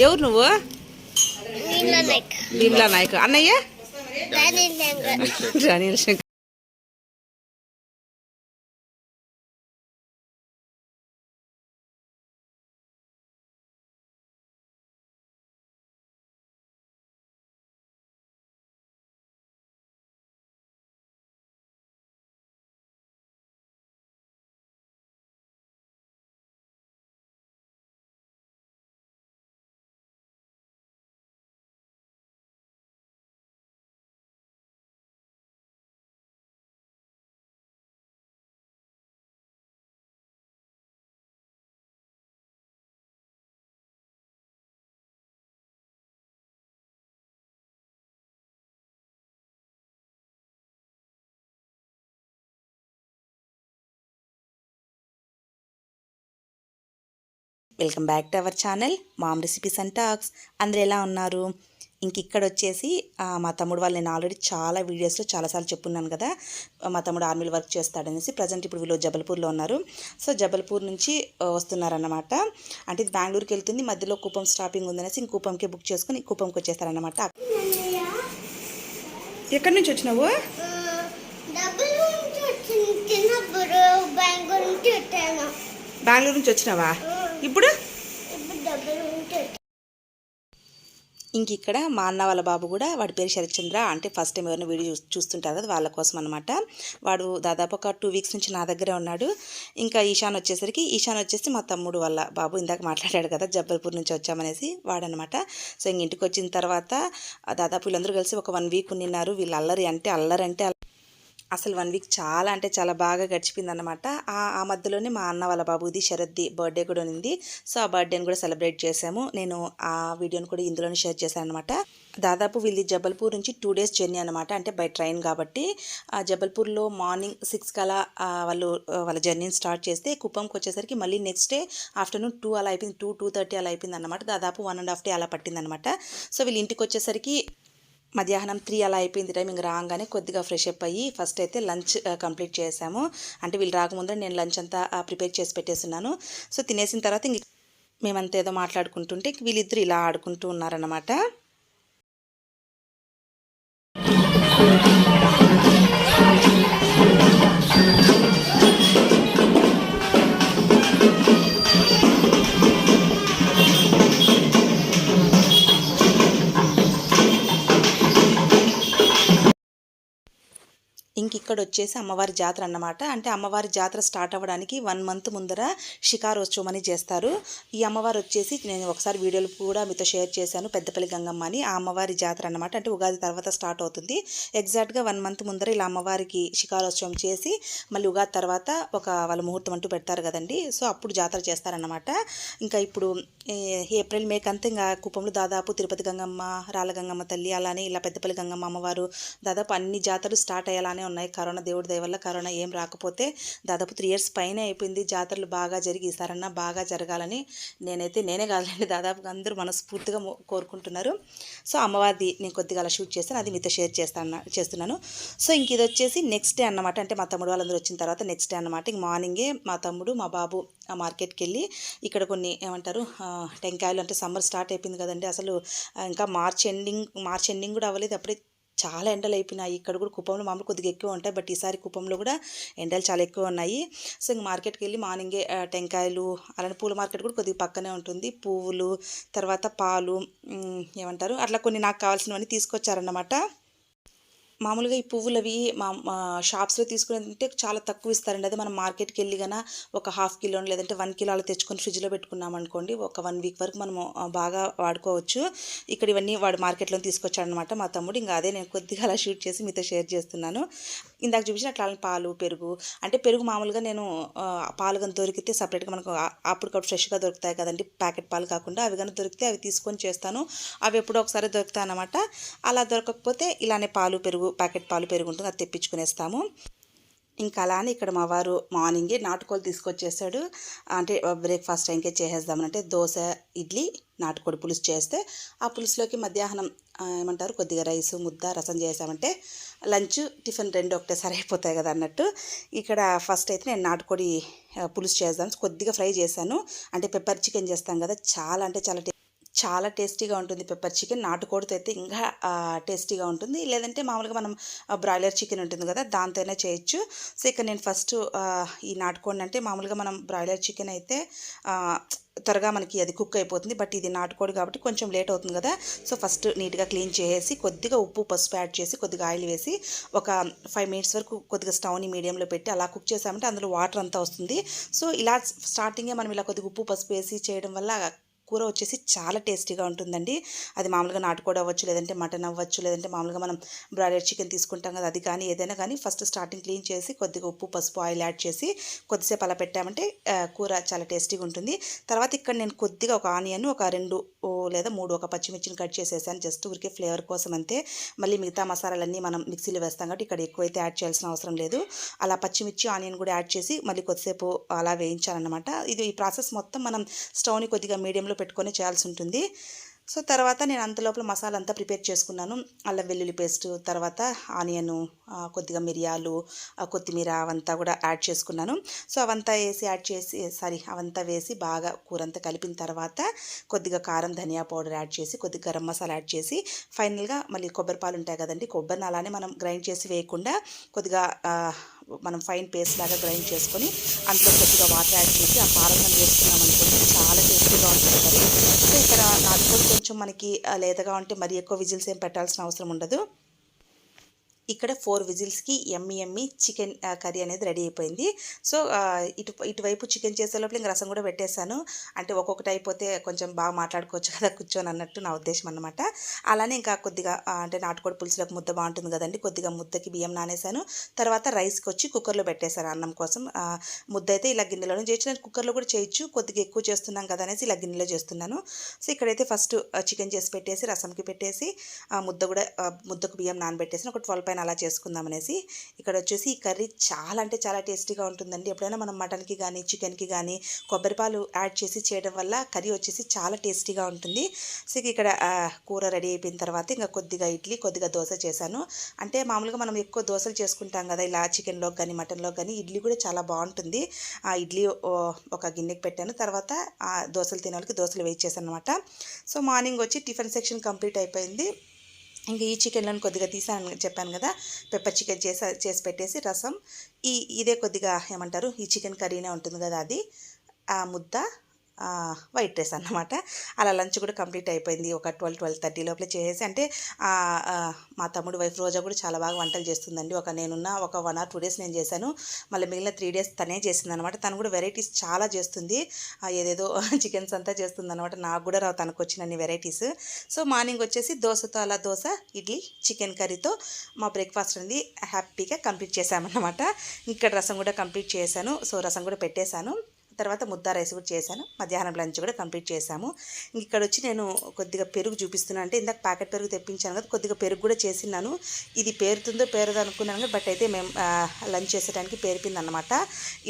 ఎవరు నువ్వు? భీమ్లా నాయక్. అన్నయ్య? దాని Shankar. Welcome back to our channel mom recipes and talks. అందరు ఎలా ఉన్నారు? ఇంక ఇక్కడ వచ్చేసి మా తమ్ముడు వాళ్ళు నేను ఆల్రెడీ చాలా వీడియోస్లో చాలాసార్లు చెప్పున్నాను కదా మా తమ్ముడు ఆర్మీలో వర్క్ చేస్తాడనేసి ప్రజెంట్ ఇప్పుడు వీళ్ళు జబల్పూర్లో ఉన్నారు. సో జబల్పూర్ నుంచి వస్తున్నారన్నమాట. అంటే ఇది బెంగళూరుకి వెళ్తుంది మధ్యలో కుప్పం స్టాపింగ్ ఉందనేసి ఇంక కుప్పంకి బుక్ చేసుకుని కుప్పంకి వచ్చేస్తారన్నమాట. ఎక్కడి నుంచి వచ్చినావు? బెంగళూరు నుంచి వచ్చినావా? ఇప్పుడు? ఇంక ఇక్కడ మా అన్న వాళ్ళ బాబు కూడా వాడి పేరు శరత్చంద్ర అంటే ఫస్ట్ టైం ఎవరైనా వీడియో చూ- చూస్తుంటారు కదా వాళ్ళ కోసం అనమాట వాడు దాదాపు ఒక టూ వీక్స్ నుంచి నా దగ్గరే ఉన్నాడు. ఇంకా ఈశాన్ వచ్చేసరికి ఈశాన్ వచ్చేసి మా తమ్ముడు వాళ్ళ బాబు ఇందాక మాట్లాడాడు కదా జబ్బల్పూర్ నుంచి వచ్చామనేసి వాడనమాట సో ఇంక ఇంటికి వచ్చిన తర్వాత దాదాపు వీళ్ళందరూ కలిసి ఒక వన్ వీక్ ఉండినారు వీళ్ళు అల్లరి అంటే అల్లరి అంటే అల్ల- అసలు వన్ వీక్ చాలా అంటే చాలా బాగా గడిచిపోయింది అనమాట ఆ ఆ మధ్యలోనే మా అన్న వాళ్ళ బాబుది శరద్ది బర్త్డే కూడా ఉంది. సో ఆ బర్త్డేని కూడా సెలబ్రేట్ చేసాము నేను ఆ వీడియోని కూడా ఇందులోనే షేర్ చేశాను అనమాట దాదాపు వీళ్ళది జబల్పూర్ నుంచి టూ డేస్ జర్నీ అనమాట అంటే బై ట్రైన్ కాబట్టి. ఆ జబల్పూర్లో మార్నింగ్ సిక్స్ కలా వాళ్ళు వాళ్ళ జర్నీని స్టార్ట్ చేస్తే కుప్పంకి వచ్చేసరికి మళ్ళీ నెక్స్ట్ డే ఆఫ్టర్నూన్ టూ అలా అయిపోయింది. టూ టూ థర్టీ అలా అయిపోయింది అనమాట దాదాపు వన్ అండ్ హాఫ్ డే అలా పట్టింది అనమాట సో వీళ్ళు ఇంటికి వచ్చేసరికి మధ్యాహ్నం త్రీ అలా అయిపోయింది టైం ఇంకా రాగానే కొద్దిగా ఫ్రెష్ అప్ అయ్యి ఫస్ట్ అయితే లంచ్ కంప్లీట్ చేసాము. అంటే వీళ్ళు రాకముందే నేను లంచ్ అంతా ప్రిపేర్ చేసి పెట్టేస్తున్నాను సో తినేసిన తర్వాత ఇంక మేమంతా ఏదో మాట్లాడుకుంటుంటే వీళ్ళిద్దరు ఇలా ఆడుకుంటూ ఉన్నారన్నమాట. ఇక్కడ వచ్చేసి అమ్మవారి జాతర అన్నమాట. అంటే అమ్మవారి జాతర స్టార్ట్ అవ్వడానికి వన్ మంత్ ముందర షికారోత్సవం అని చేస్తారు. ఈ అమ్మవారు వచ్చేసి నేను ఒకసారి వీడియోలు కూడా మీతో షేర్ చేశాను. పెద్దపల్లి గంగమ్మ అని ఆ అమ్మవారి జాతర అన్నమాట. అంటే ఉగాది తర్వాత స్టార్ట్ అవుతుంది. ఎగ్జాక్ట్గా వన్ మంత్ ముందర ఇలా అమ్మవారికి షికారోత్సవం చేసి మళ్ళీ ఉగాది తర్వాత ఒక వాళ్ళ ముహూర్తం అంటూ పెడతారు కదండి. సో అప్పుడు జాతర చేస్తారన్నమాట. ఇంకా ఇప్పుడు ఏప్రిల్ మేక్ అంతా ఇంకా కుప్పంలో దాదాపు తిరుపతి గంగమ్మ రాళ్ళ గంగమ్మ తల్లి అలానే ఇలా పెద్దపల్లి గంగమ్మ అమ్మవారు దాదాపు అన్ని జాతరలు స్టార్ట్ అయ్యేలానే ఉన్నాయి. కరోనా దేవుడి దయవల్ల కరోనా ఏం రాకపోతే దాదాపు త్రీ ఇయర్స్ పైన అయిపోయింది. జాతరలు బాగా జరిగి ఈసారన్నా బాగా జరగాలని నేనైతే నేనే కాదండి దాదాపుగా అందరూ మనస్ఫూర్తిగా కోరుకుంటున్నారు. సో అమ్మవారిది నేను కొద్దిగా అలా షూట్ చేస్తాను. అది మీతో షేర్ చేస్తాను చేస్తున్నాను. సో ఇంక ఇది వచ్చేసి నెక్స్ట్ డే అన్నమాట. అంటే మా తమ్ముడు వాళ్ళందరూ వచ్చిన తర్వాత నెక్స్ట్ డే అన్నమాట. ఇంక మార్నింగే మా తమ్ముడు మా బాబు ఆ మార్కెట్కి వెళ్ళి ఇక్కడ కొన్ని ఏమంటారు టెంకాయలు అంటే సమ్మర్ స్టార్ట్ అయిపోయింది కదండి. అసలు ఇంకా మార్చ్ ఎండింగ్ మార్చ్ ఎండింగ్ కూడా అవ్వలేదు. అప్పుడే చాలా ఎండలు అయిపోయినాయి. ఇక్కడ కూడా కుప్పంలో మామూలు కొద్దిగా ఎక్కువ ఉంటాయి. బట్ ఈసారి కుప్పంలో కూడా ఎండలు చాలా ఎక్కువ ఉన్నాయి. సో ఇంక మార్కెట్కి వెళ్ళి మార్నింగే టెంకాయలు అలానే పూల మార్కెట్ కూడా కొద్దిగా పక్కనే ఉంటుంది. పువ్వులు తర్వాత పాలు ఏమంటారు? అట్లా కొన్ని నాకు కావాల్సినవన్నీ తీసుకొచ్చారన్నమాట. మామూలుగా ఈ పువ్వులు అవి మా షాప్స్లో తీసుకుని చాలా తక్కువ ఇస్తారండి. అదే మనం మార్కెట్కి వెళ్ళి గన ఒక హాఫ్ కిలో లేదంటే వన్ కిలో అలా తెచ్చుకొని ఫ్రిడ్జ్లో పెట్టుకున్నాం అనుకోండి ఒక వన్ వీక్ వరకు మనం బాగా వాడుకోవచ్చు. ఇక్కడ ఇవన్నీ వాడు మార్కెట్లో తీసుకొచ్చాడనమాట మా తమ్ముడు. ఇంకా అదే నేను కొద్దిగా అలా షూట్ చేసి మీతో షేర్ చేస్తున్నాను. ఇందాక చూపించిన అట్లా పాలు పెరుగు. అంటే పెరుగు మామూలుగా నేను పాలు కానీ దొరికితే సపరేట్గా మనకు అప్పటికప్పుడు ఫ్రెష్గా దొరుకుతాయి కదండి. ప్యాకెట్ పాలు కాకుండా అవి కానీ దొరికితే అవి తీసుకొని చేస్తాను. అవి ఎప్పుడో ఒకసారి దొరుకుతాయి అన్నమాట అలా దొరకకపోతే ఇలానే పాలు పెరుగు ప్యాకెట్ పాలు పెరుగు ఉంటుంది అది తెప్పించుకునేస్తాము. ఇంకా అలానే ఇక్కడ మా వారు మార్నింగే నాటుకోలు తీసుకొచ్చేసాడు. అంటే బ్రేక్ఫాస్ట్ టైంకే చేసేద్దామని దోశ ఇడ్లీ నాటుకోడి పులుసు చేస్తే ఆ పులుసులోకి మధ్యాహ్నం ఏమంటారు కొద్దిగా రైస్ ముద్ద రసం చేసామంటే లంచ్ టిఫిన్ రెండు ఒకటేసారి అయిపోతాయి కదా అన్నట్టు. ఇక్కడ ఫస్ట్ అయితే నేను నాటుకోడి పులుసు చేద్దాం కొద్దిగా ఫ్రై చేశాను. అంటే పెప్పర్ చికెన్ చేస్తాం కదా చాలా అంటే చాలా చాలా టేస్టీగా ఉంటుంది పెప్పర్ చికెన్. నాటుకోడితో అయితే ఇంకా టేస్టీగా ఉంటుంది. లేదంటే మామూలుగా మనం బ్రాయిలర్ చికెన్ ఉంటుంది కదా దాంతోనే చేయొచ్చు. సో ఇక్కడ నేను ఫస్ట్ ఈ నాటుకోడి అంటే మామూలుగా మనం బ్రాయిలర్ చికెన్ అయితే త్వరగా మనకి అది కుక్ అయిపోతుంది. బట్ ఇది నాటుకోడి కాబట్టి కొంచెం లేట్ అవుతుంది కదా. సో ఫస్ట్ నీట్గా క్లీన్ చేసి కొద్దిగా ఉప్పు పసుపు యాడ్ చేసి కొద్దిగా ఆయిల్ వేసి ఒక ఫైవ్ మినిట్స్ వరకు కొద్దిగా స్టవ్ని మీడియంలో పెట్టి అలా కుక్ చేసామంటే అందులో వాటర్ అంతా వస్తుంది. సో ఇలా స్టార్టింగే మనం ఇలా కొద్దిగా ఉప్పు పసుపు వేసి చేయడం వల్ల కూర వచ్చేసి చాలా టేస్టీగా ఉంటుందండి. అది మామూలుగా నాటుకోవడం అవ్వచ్చు లేదంటే మటన్ అవ్వచ్చు లేదంటే మామూలుగా మనం బ్రాయిలర్ చికెన్ తీసుకుంటాం కదా అది కానీ ఏదైనా కానీ ఫస్ట్ స్టార్టింగ్ క్లీన్ చేసి కొద్దిగా ఉప్పు పసుపు ఆయిల్ యాడ్ చేసి కొద్దిసేపు అలా పెట్టామంటే కూర చాలా టేస్టీగా ఉంటుంది. తర్వాత ఇక్కడ నేను కొద్దిగా ఒక ఆనియన్ ఒక రెండు ఓ లేదా మూడు ఒక పచ్చిమిర్చిని కట్ చేసేసాను. జస్ట్ ఊరికే ఫ్లేవర్ కోసం అంతే. మళ్ళీ మిగతా మసాలాలన్నీ మనం మిక్సీలో వేస్తాం కాబట్టి ఇక్కడ ఎక్కువైతే యాడ్ చేయాల్సిన అవసరం లేదు. అలా పచ్చిమిర్చి ఆనియన్ కూడా యాడ్ చేసి మళ్ళీ కొద్దిసేపు అలా వేయించాలన్నమాట. ఇది ఈ ప్రాసెస్ మొత్తం మనం స్టవ్ని కొద్దిగా మీడియంలో పెట్టుకొని చేయాల్సి ఉంటుంది. సో తర్వాత నేను అంత లోపల మసాలా అంతా ప్రిపేర్ చేసుకున్నాను. అల్లం వెల్లుల్లి పేస్ట్ తర్వాత ఆనియను కొద్దిగా మిరియాలు కొత్తిమీర అవంతా కూడా యాడ్ చేసుకున్నాను. సో అవంతా వేసి యాడ్ చేసి సారీ అవంతా వేసి బాగా కూర అంతా కలిపిన తర్వాత కొద్దిగా కారం ధనియా పౌడర్ యాడ్ చేసి కొద్దిగా గరం మసాలా యాడ్ చేసి ఫైనల్గా మళ్ళీ కొబ్బరి పాలు ఉంటాయి కదండి కొబ్బరిని అలానే మనం గ్రైండ్ చేసి వేయకుండా కొద్దిగా మనం ఫైన్ పేస్ట్ లాగా గ్రైండ్ చేసుకొని అందులో కొద్దిగా వాటర్ యాడ్ చేసి ఆ పాలకం వేసుకున్నాం అనుకోండి చాలా టేస్టీగా ఉంటుంది కర్రీ. సో ఇక్కడ నాటుకోడి కొంచెం మనకి లేతగా ఉంటే మరి ఎక్కువ విజిల్స్ ఏం పెట్టాల్సిన అవసరం ఉండదు. ఇక్కడ ఫోర్ విజిల్స్కి ఎమ్మి ఎమ్మి చికెన్ కర్రీ అనేది రెడీ అయిపోయింది. సో ఇటు ఇటువైపు చికెన్ చేసే లోపల ఇంకా రసం కూడా పెట్టేశాను. అంటే ఒక్కొక్కటి అయిపోతే కొంచెం బాగా మాట్లాడుకోవచ్చు కదా కూర్చొని అన్నట్టు నా ఉద్దేశం అనమాట అలానే ఇంకా కొద్దిగా అంటే నాటుకోడి పులుసులకు ముద్ద బాగుంటుంది కదండి కొద్దిగా ముద్దకి బియ్యం నానేసాను తర్వాత రైస్కి వచ్చి కుక్కర్లో పెట్టేశాను అన్నం కోసం. ముద్ద అయితే ఇలా గిన్నెలోనే చేయొచ్చు. నేను కుక్కర్లో కూడా చేయొచ్చు. కొద్దిగా ఎక్కువ చేస్తున్నాం కదా అనేసి ఇలా గిన్నెలో చేస్తున్నాను. సో ఇక్కడైతే ఫస్ట్ చికెన్ చేసి పెట్టేసి రసంకి పెట్టేసి ఆ ముద్ద కూడా ముద్దకు బియ్యం నానబెట్టేసి ఒక ట్వెల్వ్ పైన అలా చేసుకుందాం అనేసి ఇక్కడ వచ్చేసి ఈ కర్రీ చాలా అంటే చాలా టేస్టీగా ఉంటుందండి. ఎప్పుడైనా మనం మటన్కి కానీ చికెన్కి కానీ కొబ్బరిపాలు యాడ్ చేసి చేయడం వల్ల కర్రీ వచ్చేసి చాలా టేస్టీగా ఉంటుంది. సో ఇక్కడ కూర రెడీ అయిపోయిన తర్వాత ఇంకా కొద్దిగా ఇడ్లీ కొద్దిగా దోశ చేశాను. అంటే మామూలుగా మనం ఎక్కువ దోశలు చేసుకుంటాం కదా ఇలా చికెన్లో కానీ మటన్లో కానీ ఇడ్లీ కూడా చాలా బాగుంటుంది. ఆ ఇడ్లీ ఒక గిన్నెకి పెట్టాను. తర్వాత ఆ దోశలు తినే వాళ్ళకి దోశలు వేయి అనమాట సో మార్నింగ్ వచ్చి టిఫిన్ సెక్షన్ కంప్లీట్ అయిపోయింది. ఇంకా ఈ చికెన్లను కొద్దిగా తీసాను చెప్పాను కదా పెప్పర్ చికెన్ చేసా చేసి పెట్టేసి రసం. ఈ ఇదే కొద్దిగా ఏమంటారు ఈ చికెన్ కర్రీనే ఉంటుంది కదా అది. ఆ ముద్ద వైట్ రైస్ అన్నమాట. అలా లంచ్ కూడా కంప్లీట్ అయిపోయింది. ఒక ట్వెల్వ్ ట్వెల్వ్ థర్టీ లోపల చేసేసి అంటే మా తమ్ముడు వైఫ్ రోజా కూడా చాలా బాగా వంటలు చేస్తుందండి. ఒక నేనున్న ఒక వన్ ఆర్ టూ డేస్ నేను చేశాను. మళ్ళీ మిగిలిన త్రీ డేస్ తనే చేసింది అనమాట తను కూడా వెరైటీస్ చాలా చేస్తుంది. ఏదేదో చికెన్స్ అంతా చేస్తుంది అనమాట నాకు కూడా రావు తనకు వచ్చినన్ని వెరైటీస్ సో మార్నింగ్ వచ్చేసి దోశతో అలా దోశ ఇడ్లీ చికెన్ కర్రీతో మా బ్రేక్ఫాస్ట్ అనేది హ్యాపీగా కంప్లీట్ చేశామన్నమాట. ఇక్కడ రసం కూడా కంప్లీట్ చేశాను. సో రసం కూడా పెట్టేశాను. తర్వాత ముద్ద రైస్ కూడా చేశాను. మధ్యాహ్నం లంచ్ కూడా కంప్లీట్ చేశాము. ఇక్కడ వచ్చి నేను కొద్దిగా పెరుగు చూపిస్తున్నాను అంటే ఇందాక ప్యాకెట్ పెరుగు తెప్పించాను కదా కొద్దిగా పెరుగు కూడా చేసినాను ఇది పేరుతుందో పేరుదో అనుకున్నాను కదా బట్ అయితే మేము లంచ్ చేసేటానికి పేరిపింది అనమాట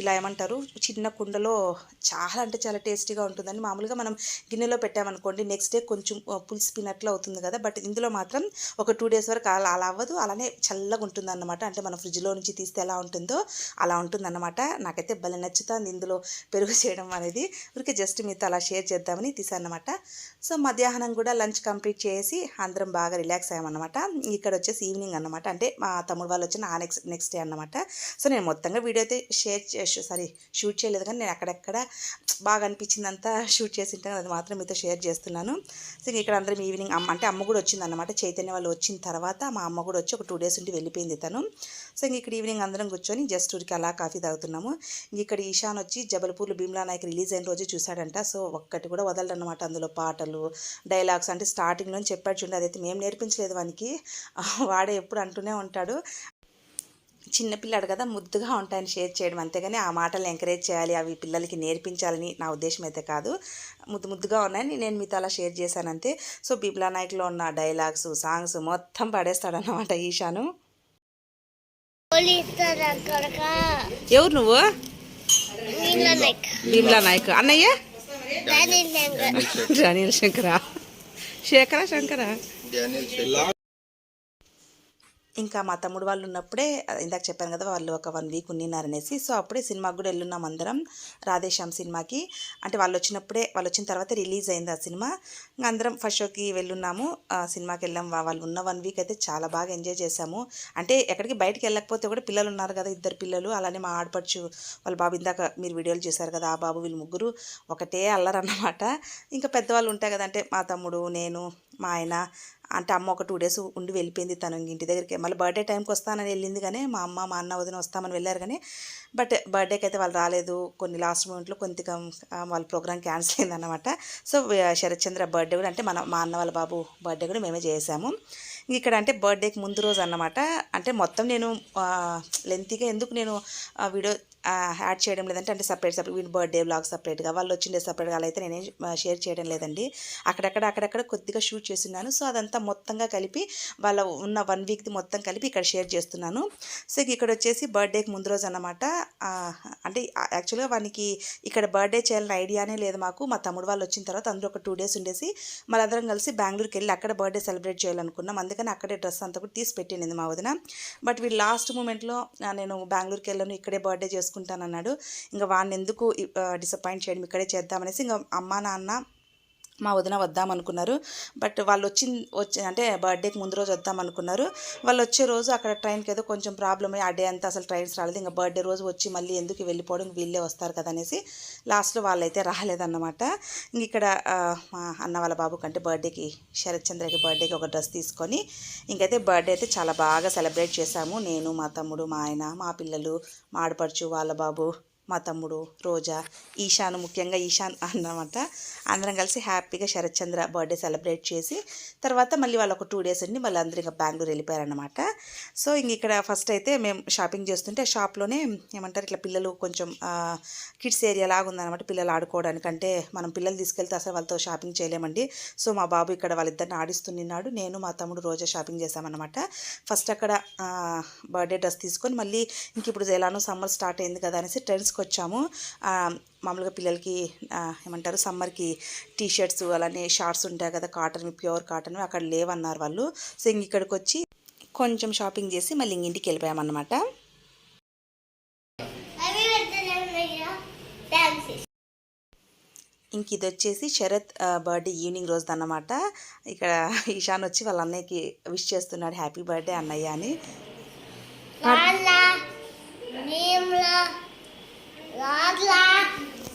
ఇలా ఏమంటారు? చిన్న కుండలో చాలా అంటే చాలా టేస్టీగా ఉంటుందని. మామూలుగా మనం గిన్నెలో పెట్టామనుకోండి నెక్స్ట్ డే కొంచెం పులుసు పినట్లు అవుతుంది కదా. బట్ ఇందులో మాత్రం ఒక టూ డేస్ వరకు అలా అలా అవ్వదు. అలానే చల్లగా ఉంటుంది అంటే మనం ఫ్రిడ్జ్లో నుంచి తీస్తే ఎలా ఉంటుందో అలా ఉంటుందన్నమాట. నాకైతే భలే నచ్చుతుంది ఇందులో పెరుగు చేయడం అనేది ఊరికే జస్ట్ మీతో అలా షేర్ చేద్దామని తీసానమాట. సో మధ్యాహ్నం కూడా లంచ్ కంప్లీట్ చేసి అందరం బాగా రిలాక్స్ అయ్యామన్నమాట. ఇక్కడ వచ్చేసి ఈవినింగ్ అన్నమాట. అంటే మా తమ్ముడు వాళ్ళు వచ్చిన ఆ నెక్స్ట్ నెక్స్ట్ డే అన్నమాట. సో నేను మొత్తంగా వీడియో అయితే షేర్ సారీ షూట్ చేయలేదు కానీ నేను అక్కడక్కడ బాగా అనిపించిందంతా షూట్ చేసి ఉంటాను అది మాత్రం మీతో షేర్ చేస్తున్నాను. సో ఇక్కడ అందరం ఈవినింగ్ అమ్మ అంటే అమ్మ కూడా వచ్చింది అనమాట చైతన్య వాళ్ళు వచ్చిన తర్వాత మా అమ్మ కూడా వచ్చి ఒక టూ డేస్ ఉండి వెళ్ళిపోయింది తను. సో ఇంక ఇక్కడ ఈవినింగ్ అందరం కూర్చొని జస్ట్ ఊరికి అలా కాఫీ తాగుతున్నాము. ఇంక ఇక్కడ ఈశాన్ వచ్చి జబల్పూర్లో భీమ్లా నాయక్ రిలీజ్ అయిన రోజు చూశాడంట. సో ఒక్కటి కూడా వదలడు అనమాట అందులో పాటలు డైలాగ్స్ అంటే స్టార్టింగ్లో చెప్పాడు చూడండి. అదైతే మేము నేర్పించలేదు వానికి. వాడే ఎప్పుడు అంటూనే ఉంటాడు. చిన్నపిల్లాడు కదా ముద్దుగా ఉంటాయని షేర్ చేయడం అంతేగాని ఆ మాటలు ఎంకరేజ్ చేయాలి అవి పిల్లలకి నేర్పించాలని నా ఉద్దేశం అయితే కాదు. ముద్దు ముద్దుగా ఉన్నాయని నేను మీతో అలా షేర్ చేశాను అంతే. సో బీబ్లా నాయక్లో ఉన్న డైలాగ్స్ సాంగ్స్ మొత్తం పడేస్తాడన్నమాట ఈశాను. ఎవరు నువ్వు? భీమ్లా నాయక్ అన్నయ్య? అనిల్ శంకర. శేఖర శంకర? డానియల్ ఇంకా మా తమ్ముడు వాళ్ళు ఉన్నప్పుడే ఇందాక చెప్పాను కదా వాళ్ళు ఒక వన్ వీక్ ఉన్నినారనేసి సో అప్పుడే సినిమాకి కూడా వెళ్ళున్నాం అందరం రాధేశ్యామ్ సినిమాకి. అంటే వాళ్ళు వచ్చినప్పుడే వాళ్ళు వచ్చిన తర్వాత రిలీజ్ అయింది ఆ సినిమా. ఇంకా అందరం ఫస్ట్ షోకి వెళ్ళున్నాము సినిమాకి వెళ్ళాం. వాళ్ళు ఉన్న వన్ వీక్ అయితే చాలా బాగా ఎంజాయ్ చేశాము. అంటే ఎక్కడికి బయటకు వెళ్ళకపోతే కూడా పిల్లలు ఉన్నారు కదా ఇద్దరు పిల్లలు. అలానే మా ఆడపడుచు వాళ్ళ బాబు ఇందాక మీరు వీడియోలు చూశారు కదా ఆ బాబు వీళ్ళు ముగ్గురు ఒకటే అల్లరన్నమాట. ఇంకా పెద్దవాళ్ళు ఉంటాయి కదా అంటే మా తమ్ముడు నేను మా ఆయన అంటే అమ్మ ఒక టూ డేస్ ఉండి వెళ్ళిపోయింది తను ఇంటి దగ్గరికి. మళ్ళీ బర్త్డే టైంకి వస్తానని వెళ్ళింది కానీ మా అమ్మ మా అన్న వదిన వస్తామని వెళ్ళారు కానీ బట్ బర్త్డేకి అయితే వాళ్ళు రాలేదు. కొన్ని లాస్ట్ మూమెంట్లో కొంత వాళ్ళ ప్రోగ్రామ్ క్యాన్సిల్ అయిందన్నమాట. సో శరత్చంద్ర బర్త్డే కూడా అంటే మన మా అన్న వాళ్ళ బాబు బర్త్డే కూడా మేమే చేసాము. ఇక్కడ అంటే బర్త్డేకి ముందు రోజు అన్నమాట. అంటే మొత్తం నేను లెంతీగా ఎందుకు నేను వీడియో యాడ్ చేయడం లేదంటే అంటే సపరేట్ సపరేట్ వీడి బర్త్డే బ్లాగ్ సపరేట్గా వాళ్ళు వచ్చిండే సపరేట్గా అలా అయితే నేనేం షేర్ చేయడం లేదండి. అక్కడక్కడ అక్కడక్కడ కొద్దిగా షూట్ చేస్తున్నాను. సో అదంతా మొత్తంగా కలిపి వాళ్ళ ఉన్న వన్ వీక్ది మొత్తం కలిపి ఇక్కడ షేర్ చేస్తున్నాను. సో ఇక్కడ వచ్చేసి బర్త్డేకి ముందు రోజు అనమాట అంటే యాక్చువల్గా వానికి ఇక్కడ బర్త్డే చేయాలని ఐడియానే లేదు మాకు. మా తమ్ముడు వాళ్ళు వచ్చిన తర్వాత అందరూ ఒక టూ డేస్ ఉండేసి మళ్ళీ కలిసి బెంగళూరుకి వెళ్ళి అక్కడ బర్త్డే సెలబ్రేట్ చేయాలనుకున్నాం. అందుకని అక్కడే డ్రెస్ అంతా కూడా తీసి పెట్టింది మా వదిన. బట్ వీళ్ళు లాస్ట్ మూమెంట్లో నేను బెంగళూరుకి వెళ్ళాను ఇక్కడే బర్త్డే చేసుకున్నాను అన్నాడు ఇంకా వాడిని ఎందుకు డిసప్పాయింట్ చేయడం ఇక్కడే చేద్దామనేసి ఇంకా అమ్మ నాన్న మా వదిన వద్దామనుకున్నారు. బట్ వాళ్ళు వచ్చి వచ్చి అంటే బర్త్డేకి ముందు రోజు వద్దాం అనుకున్నారు వాళ్ళు వచ్చే రోజు అక్కడ ట్రైన్కి ఏదో కొంచెం ప్రాబ్లమ్ అయ్యి ఆ డే అంతా అసలు ట్రైన్స్ రాలేదు. ఇంకా బర్త్డే రోజు వచ్చి మళ్ళీ ఎందుకు వెళ్ళిపోవడం వీళ్ళే వస్తారు కదా అనేసి లాస్ట్లో వాళ్ళైతే రాలేదన్నమాట. ఇంక ఇక్కడ మా అన్న వాళ్ళ బాబు కంటే బర్త్డేకి శరత్ చంద్రకి బర్త్డేకి ఒక డ్రెస్ తీసుకొని ఇంకైతే బర్త్డే అయితే చాలా బాగా సెలబ్రేట్ చేశాము. నేను మా తమ్ముడు మా ఆయన మా పిల్లలు మా ఆడపడుచు వాళ్ళ బాబు మా తమ్ముడు రోజా ఈశాన్ ముఖ్యంగా ఈశాన్ అన్నమాట. అందరం కలిసి హ్యాపీగా శరత్చంద్ర బర్త్డే సెలబ్రేట్ చేసి తర్వాత మళ్ళీ వాళ్ళు ఒక టూ డేస్ ఉండి మళ్ళీ అందరూ ఇంకా బెంగళూరు వెళ్ళిపోయారనమాట సో ఇంక ఇక్కడ ఫస్ట్ అయితే మేము షాపింగ్ చేస్తుంటే షాప్లోనే ఏమంటారు ఇట్లా పిల్లలు కొంచెం కిడ్స్ ఏరియా లాగా ఉందన్నమాట. పిల్లలు ఆడుకోవడానికి అంటే మనం పిల్లలు తీసుకెళ్తే అసలు వాళ్ళతో షాపింగ్ చేయలేమండి. సో మా బాబు ఇక్కడ వాళ్ళిద్దరిని ఆడిస్తున్నాడు నేను మా తమ్ముడు రోజా షాపింగ్ చేశామన్నమాట ఫస్ట్ అక్కడ బర్త్డే డ్రెస్ తీసుకొని మళ్ళీ ఇంక ఇప్పుడు ఎలానో సమ్మర్ స్టార్ట్ అయింది కదా అనేసి ట్రెండ్స్కి వచ్చాము మామూలుగా పిల్లలకి ఏమంటారు సమ్మర్కి టీ షర్ట్స్ అలానే షార్ట్స్ ఉంటాయి కదా కాటన్ ప్యూర్ కాటన్ అక్కడ లేవన్నారు వాళ్ళు. సో ఇంక ఇక్కడికి వచ్చి కొంచెం షాపింగ్ చేసి మళ్ళీ ఇంక ఇంటికి వెళ్ళిపోయామన్నమాట. ఇంక ఇది వచ్చేసి శరత్ బర్త్డే ఈవినింగ్ రోజు అన్నమాట ఇక్కడ ఈశాన్ వచ్చి వాళ్ళ అన్నయ్యకి విష్ చేస్తున్నాడు హ్యాపీ బర్త్డే అన్నయ్య అని రాళ్ళ నీమ్ల రాళ్ళ బీర్ల దగ్గర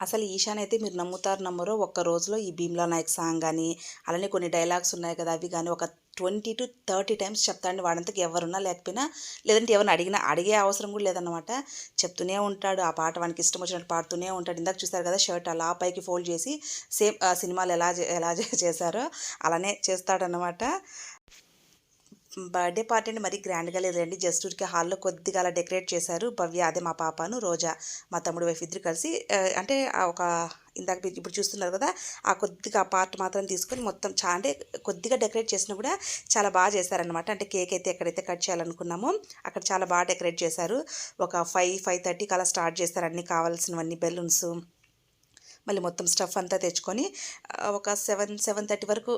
అసలు ఈశాన్ అయితే మీరు నమ్ముతారు నమ్మరో. ఒక్క రోజులో ఈ భీమ్లా నాయక్ సాంగ్ కానీ అలానే కొన్ని డైలాగ్స్ ఉన్నాయి కదా అవి కానీ ఒక ట్వంటీ టు థర్టీ టైమ్స్ చెప్తాండి వాడంతకు ఎవరున్నా లేకపోయినా లేదంటే ఎవరిని అడిగినా అడిగే అవసరం కూడా లేదనమాట చెప్తూనే ఉంటాడు. ఆ పాట వానికి ఇష్టం వచ్చినట్టు పాడుతూనే ఉంటాడు. ఇందాక చూస్తారు కదా షర్ట్ అలా పైకి ఫోల్డ్ చేసి సేమ్ సినిమాలు ఎలా ఎలా చేశారో అలానే చేస్తాడనమాట బర్త్డే పార్టీ అంటే మరీ గ్రాండ్గా లేదండి జస్ట్ ఊరికే హాల్లో కొద్దిగా అలా డెకరేట్ చేశారు. భవ్య అదే మా పాపను రోజా మా తమ్ముడు వైఫ్ ఇద్దరు కలిసి అంటే ఒక ఇందాక మీరు ఇప్పుడు చూస్తున్నారు కదా ఆ కొద్దిగా ఆ పార్ట్ మాత్రం తీసుకొని మొత్తం చా అంటే కొద్దిగా డెకరేట్ చేసినా కూడా చాలా బాగా చేశారనమాట అంటే కేక్ అయితే ఎక్కడైతే కట్ చేయాలనుకున్నామో అక్కడ చాలా బాగా డెకరేట్ చేశారు. ఒక ఫైవ్ ఫైవ్ థర్టీకి అలా స్టార్ట్ చేస్తారు. అన్నీ కావాల్సినవన్నీ బెలూన్స్ మళ్ళీ మొత్తం స్టఫ్ అంతా తెచ్చుకొని ఒక సెవెన్ సెవెన్ థర్టీ వరకు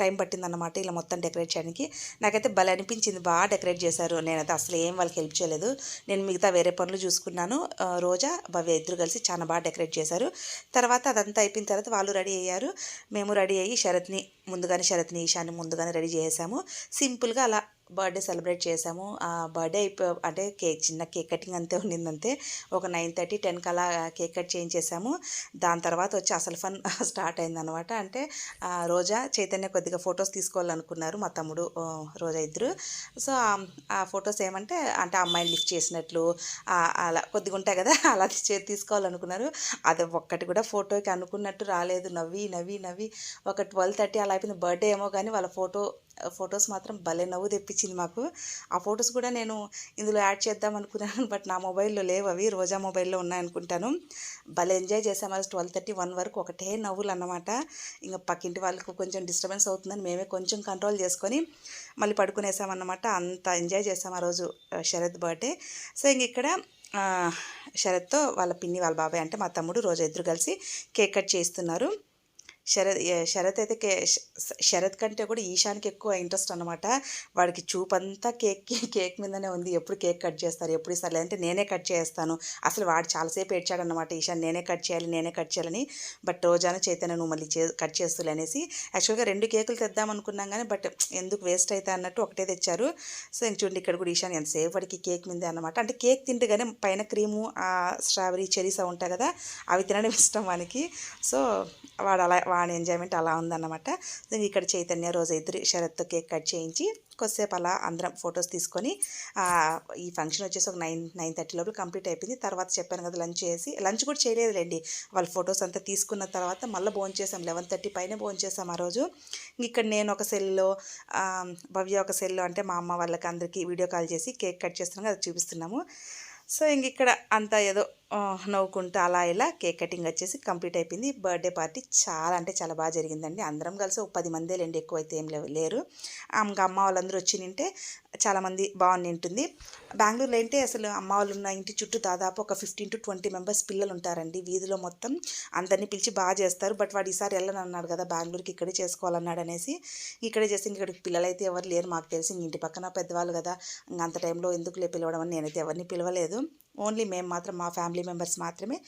టైం పట్టిందన్నమాట ఇలా మొత్తం డెకరేట్ చేయడానికి. నాకైతే భలే అనిపించింది బాగా డెకరేట్ చేశారు. నేనైతే అసలు ఏం వాళ్ళకి హెల్ప్ చేయలేదు. నేను మిగతా వేరే పనులు చూసుకున్నాను. రోజా భవ్య ఇద్దరు కలిసి చాలా బాగా డెకరేట్ చేశారు. తర్వాత అదంతా అయిపోయిన తర్వాత వాళ్ళు రెడీ అయ్యారు. మేము రెడీ అయ్యి శరత్ని ముందుగానే శరత్ని ఈశాన్ని ముందుగానే రెడీ చేసాము సింపుల్గా అలా బర్త్డే సెలబ్రేట్ చేసాము ఆ బర్త్డే అయిపో అంటే కేక్ చిన్న కేక్ కటింగ్ అంతే ఉండిందంతే. ఒక నైన్ థర్టీ టెన్కి అలా కేక్ కట్ చేయించేసాము దాని తర్వాత వచ్చి అసలు ఫన్ స్టార్ట్ అయిందనమాట. అంటే రోజా చైతన్య కొద్దిగా ఫొటోస్ తీసుకోవాలనుకున్నారు మా తమ్ముడు రోజా ఇద్దరు. సో ఆ- ఫొటోస్ ఏమంటే అంటే అమ్మాయిని లిఫ్ట్ చేసినట్లు అలా కొద్దిగా ఉంటాయి కదా అలా చే- తీసుకోవాలనుకున్నారు. అది ఒక్కటి కూడా ఫోటోకి అనుకున్నట్టు రాలేదు. నవ్వి నవ్వి నవ్వి. ఒక ట్వెల్వ్ థర్టీ అలా అయిపోయింది. బర్త్డే ఏమో కానీ వాళ్ళ ఫోటో ఫొటోస్ మాత్రం భలే నవ్వు తెప్పించింది మాకు. ఆ ఫొటోస్ కూడా నేను ఇందులో యాడ్ చేద్దాం అనుకున్నాను బట్ నా మొబైల్లో లేవు అవి. రోజా మొబైల్లో ఉన్నాయనుకుంటాను. భలే ఎంజాయ్ చేసాం అది ట్వెల్వ్ థర్టీ వన్ వరకు ఒకటే నవ్వులు అన్నమాట ఇంకా పక్కింటి వాళ్ళకు కొంచెం డిస్టర్బెన్స్ అవుతుందని మేమే కొంచెం కంట్రోల్ చేసుకొని మళ్ళీ పడుకునేసామన్నమాట. అంత ఎంజాయ్ చేసాం ఆ రోజు శరత్ బర్త్డే. సో ఇంక ఇక్కడ శరత్తో వాళ్ళ పిన్ని వాళ్ళ బాబాయ్ అంటే మా తమ్ముడు రోజు ఇద్దరు కలిసి కేక్ కట్ చేస్తున్నారు శరత్ శరత్ అయితే కే శరత్ కంటే కూడా ఈశాన్కి ఎక్కువ ఇంట్రెస్ట్ అనమాట వాడికి చూపంతా కేక్ కేక్ మీదనే ఉంది. ఎప్పుడు కేక్ కట్ చేస్తారు ఎప్పుడు ఇస్తారు లేదంటే నేనే కట్ చేస్తాను. అసలు వాడు చాలాసేపు ఏడ్చాడనమాట ఈశాన్ నేనే కట్ చేయాలి నేనే కట్ చేయాలని. బట్ రోజాను చైతన్య నువ్వు మళ్ళీ చే కట్ చేస్తులే అనేసి యాక్చువల్గా రెండు కేకులు తెద్దాం అనుకున్నాం కానీ బట్ ఎందుకు వేస్ట్ అయితే అన్నట్టు ఒకటే తెచ్చారు. సో ఇంక చూడండి ఇక్కడ కూడా ఈశాన్ ఎంతసేపు వాడికి కేక్ మీదే అనమాట అంటే కేక్ తింటే కానీ పైన క్రీము స్ట్రాబెరీ చెరీస్ అవి ఉంటాయి కదా అవి తినడం ఇష్టం వానికి. సో వాడు అలా వాళ్ళ ఎంజాయ్మెంట్ అలా ఉందన్నమాట. ఇక్కడ చైతన్య రోజు ఇద్దరు శరత్తో కేక్ కట్ చేయించి కొద్దిసేపు అలా అందరం ఫొటోస్ తీసుకొని ఈ ఫంక్షన్ వచ్చేసి ఒక నైన్ నైన్ థర్టీ లోపల కంప్లీట్ అయిపోయింది. తర్వాత చెప్పాను కదా లంచ్ చేసి లంచ్ కూడా చేయలేదులేండి. వాళ్ళ ఫొటోస్ అంతా తీసుకున్న తర్వాత మళ్ళీ భోజనం చేసాం. లెవెన్ థర్టీ పైన భోజనం చేసాం ఆ రోజు. ఇక్కడ నేను ఒక సెల్లో భవ్య ఒక సెల్లో అంటే మా అమ్మ వాళ్ళకి అందరికీ వీడియో కాల్ చేసి కేక్ కట్ చేస్తున్నాం అది చూపిస్తున్నాము. సో ఇంక ఇక్కడ అంతా ఏదో నవ్వుకుంటూ అలా ఇలా కేక్ కటింగ్ వచ్చేసి కంప్లీట్ అయిపోయింది. బర్త్డే పార్టీ చాలా అంటే చాలా బాగా జరిగిందండి. అందరం కలిసి ఒక పది మందే లేండి ఎక్కువ అయితే ఏం లేవు లేరు. ఇంకా అమ్మ వాళ్ళందరూ వచ్చి నింటే చాలామంది బాగుంది ఉంటుంది బెంగళూరులో అంటే అసలు అమ్మ వాళ్ళు ఉన్న ఇంటి చుట్టూ దాదాపు ఒక ఫిఫ్టీన్ టు ట్వంటీ మెంబర్స్ పిల్లలు ఉంటారండి. వీధిలో మొత్తం అందరినీ పిలిచి బాగా చేస్తారు. బట్ వాడు ఈసారి వెళ్ళనన్నాడు కదా బెంగళూరుకి ఇక్కడే చేసుకోవాలన్నాడు అనేసి. ఇక్కడే చేసి ఇక్కడ పిల్లలు అయితే ఎవరు లేరు మాకు తెలిసి ఇంటి పక్కన పెద్దవాళ్ళు కదా. ఇంక అంత టైంలో ఎందుకులే పిలవడం అని నేనైతే ఎవరిని పిలవలేదు. ఓన్లీ మేము మాత్రం మా ఫ్యామిలీ మెంబర్స్ మాత్రమే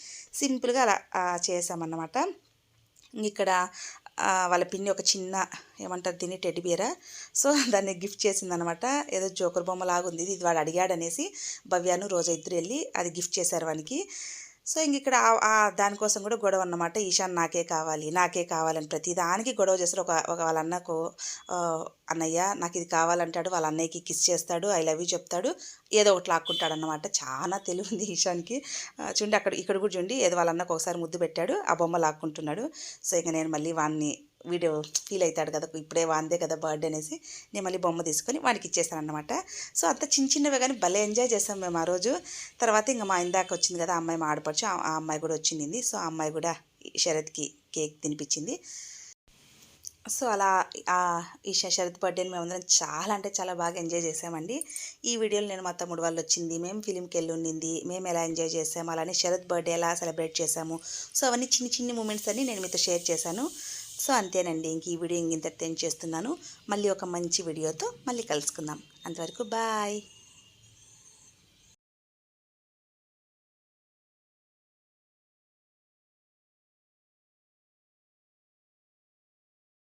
సింపుల్గా అలా చేసామన్నమాట. ఇక్కడ వాళ్ళ పిన్ని ఒక చిన్న ఏమంటారు దీన్ని టెడ్డిబీరా సో దాన్ని గిఫ్ట్ చేసిందనమాట ఏదో జోకర్ బొమ్మ లాగుంది. ఉంది ఇది వాడు అడిగాడనేసి భవ్యాను రోజు ఇద్దరు వెళ్ళి అది గిఫ్ట్ చేశారు వానికి. సో ఇంక ఇక్కడ దానికోసం కూడా గొడవ అన్నమాట. ఈశాన్ నాకే కావాలి నాకే కావాలని ప్రతిదానికి గొడవ చేస్తారు. ఒక ఒక వాళ్ళ అన్నకు అన్నయ్య నాకు ఇది కావాలంటాడు. వాళ్ళ అన్నయ్యకి కిస్ చేస్తాడు. ఐ లవ్ యూ చెప్తాడు. ఏదో ఒకటి లాక్కుంటాడు అన్నమాట చాలా తెలివి ఉంది ఈశాన్కి చూడండి అక్కడ ఇక్కడ కూడా చూడండి. ఏదో వాళ్ళ అన్నకు ఒకసారి ముద్దు పెట్టాడు. ఆ బొమ్మ లాక్కుంటున్నాడు. సో ఇంక నేను మళ్ళీ వాడిని వీడియో ఫీల్ అవుతాడు కదా ఇప్పుడే వాందే కదా బర్త్డే అనేసి నేను మళ్ళీ బొమ్మ తీసుకొని వాడికి ఇచ్చేసాను అనమాట సో అంత చిన్న చిన్నవి కానీ భలే ఎంజాయ్ చేసాం మేము ఆ రోజు. తర్వాత ఇంకా మా ఇందాక వచ్చింది కదా అమ్మాయి మా ఆడపడుచు ఆ అమ్మాయి కూడా వచ్చింది సో ఆ అమ్మాయి కూడా శరత్కి కేక్ తినిపించింది. సో అలా ఈ శరత్ బర్త్డేని మేమందరం చాలా అంటే చాలా బాగా ఎంజాయ్ చేసామండి. ఈ వీడియోలో నేను మా తమ్ముడు వాళ్ళు వచ్చింది మేము ఫిలింకి వెళ్ళి ఉండింది మేము ఎలా ఎంజాయ్ చేసాము అలానే శరత్ బర్త్డే ఎలా సెలబ్రేట్ చేసాము. సో అవన్నీ చిన్ని చిన్ని మూమెంట్స్ అన్ని నేను మీతో షేర్ చేశాను. సో అంతేనండి ఇంక ఈ వీడియో ఇంత చేస్తున్నాను. మళ్ళీ ఒక మంచి వీడియోతో మళ్ళీ కలుసుకుందాం. అంతవరకు బాయ్.